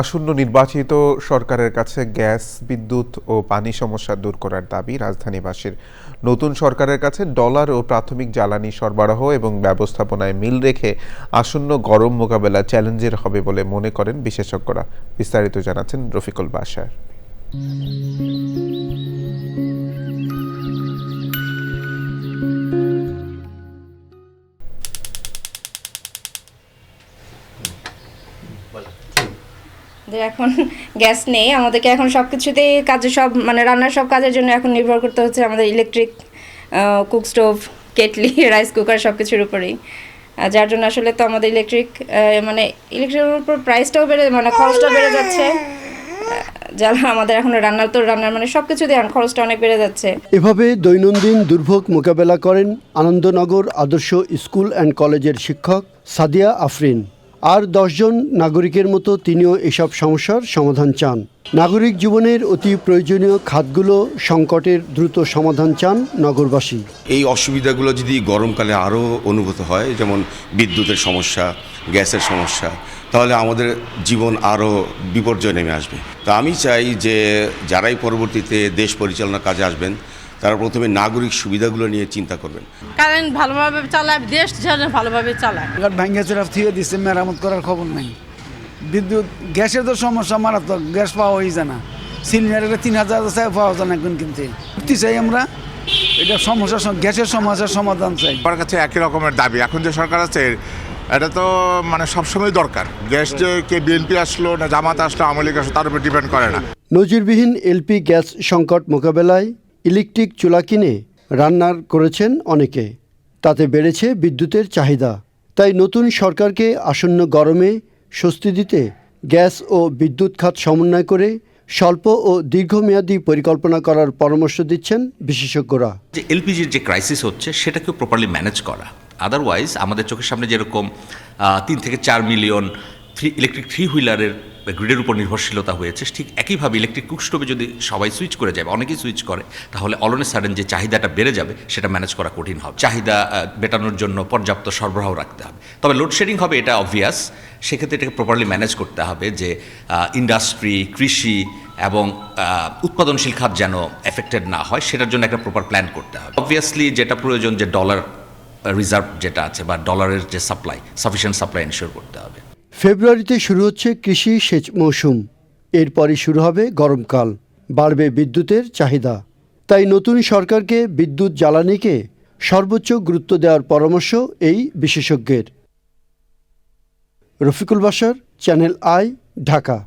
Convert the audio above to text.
আসন্ন নির্বাচিত সরকারের কাছে গ্যাস, বিদ্যুৎ ও পানি সমস্যা দূর করার দাবি রাজধানীবাসীর। নতুন সরকারের কাছে ডলার ও প্রাথমিক জ্বালানি সরবরাহ এবং ব্যবস্থাপনায় মিল রেখে আসন্ন গরম মোকাবেলা চ্যালেঞ্জের হবে বলে মনে করেন বিশেষজ্ঞরা। বিস্তারিত জানাচ্ছেন রফিকুল বাসার। যে এখন গ্যাস নেই। আমাদেরকে এখন সব কিছুতেই কাজে সব মানে রান্নার সব কাজের জন্য এখন নির্ভর করতে হচ্ছে আমাদের electric cook stove kettle rice cooker সব কিছুর উপরেই যার জন্য আসলে তো আমাদের ইলেকট্রিক মানে ইলেকট্রিকের উপর প্রাইসটাও বেড়ে মানে খরচটাও বেড়ে যাচ্ছে। যারা আমাদের এখন রান্নার তো রান্নার মানে সব কিছুতে এখন খরচটা অনেক বেড়ে যাচ্ছে। এভাবে দৈনন্দিন দুর্ভোগ মোকাবেলা করেন আনন্দনগর আদর্শ স্কুল অ্যান্ড কলেজের শিক্ষক সাদিয়া আফরিন। আর দশজন নাগরিকের মতো তিনিও এসব সমস্যার সমাধান চান। নাগরিক জীবনের অতি প্রয়োজনীয় খাতগুলো সংকটের দ্রুত সমাধান চান নগরবাসী। এই অসুবিধাগুলো যদি গরমকালে আরও অনুভূত হয়, যেমন বিদ্যুতের সমস্যা, গ্যাসের সমস্যা, তাহলে আমাদের জীবন আরও বিপর্যয় নেমে আসবে। তা আমি চাই যে যারাই পরবর্তীতে দেশ পরিচালনার কাজে আসবেন তারা প্রথমে নাগরিক সুবিধাগুলো নিয়ে চিন্তা করবেন। কারেন্ট ভালোভাবে চালায় দেশ যেন ভালোভাবে চালায়। ভাঙ্গা চোরা থুয়ে দিচ্ছে মেরামত করার খবর নাই। বিদ্যুৎ গ্যাসের তো সমস্যা মারাত্মক গ্যাস পাওয়া হয়ে যায় না। সিলিন্ডার তিন হাজার চাই পাওয়া যায় না এখন কিনতে। মুক্তি চাই আমরা এটা সমস্যা গ্যাসের সমস্যার সমাধান চাই। আমার কাছে একই রকমের দাবি। এখন যে সরকার আছে এটা তো মানে সবসময় দরকার। গ্যাস যে কে বিএনপি আসলো না জামাত আসলো আওয়ামী লীগ আসলো তার উপর ডিপেন্ড করে না। নজিরবিহীন এলপি গ্যাস সংকট মোকাবেলায় ইলেকট্রিক চুলা কিনে রান্নার করেছেন অনেকে। তাতে বেড়েছে বিদ্যুতের চাহিদা। তাই নতুন সরকারকে আসন্ন গরমে স্বস্তি দিতে গ্যাস ও বিদ্যুৎ খাত সমন্বয় করে স্বল্প ও দীর্ঘমেয়াদী পরিকল্পনা করার পরামর্শ দিচ্ছেন বিশেষজ্ঞরা। যে এলপিজির যে ক্রাইসিস হচ্ছে, সেটাকেও প্রপারলি ম্যানেজ করা। আদারওয়াইজ আমাদের চোখের সামনে যেরকম তিন থেকে চার মিলিয়ন ইলেকট্রিক থ্রি হুইলারের গ্রিডের উপর নির্ভরশীলতা হয়েছে, ঠিক একইভাবে ইলেকট্রিক কুকস্টোভে যদি সবাই সুইচ করে যায় অনেকেই সুইচ করে, তাহলে অলনে সাডেন যে চাহিদাটা বেড়ে যাবে, সেটা ম্যানেজ করা কঠিন হবে। চাহিদা মেটানোর জন্য পর্যাপ্ত সরবরাহ রাখতে হবে। তবে লোডশেডিং হবে, এটা অবভিয়াস সেক্ষেত্রে এটাকে প্রপারলি ম্যানেজ করতে হবে যে ইন্ডাস্ট্রি কৃষি এবং উৎপাদনশীল খাত যেন এফেক্টেড না হয়, সেটার জন্য একটা প্রপার প্ল্যান করতে হবে। অবভিয়াসলি যেটা প্রয়োজন যে ডলার রিজার্ভ যেটা আছে বা ডলারের যে সাপ্লাই সাফিসিয়েন্ট সাপ্লাই এনশিওর করতে হবে। ফেব্রুয়ারিতে শুরু হচ্ছে কৃষি সেচ মৌসুম। এরপরই শুরু হবে গরমকাল। বাড়বে বিদ্যুতের চাহিদা। তাই নতুন সরকারকে বিদ্যুৎ জ্বালানিকে সর্বোচ্চ গুরুত্ব দেওয়ার পরামর্শ এই বিশেষজ্ঞের। রফিকুল বাসার চ্যানেল আই, ঢাকা।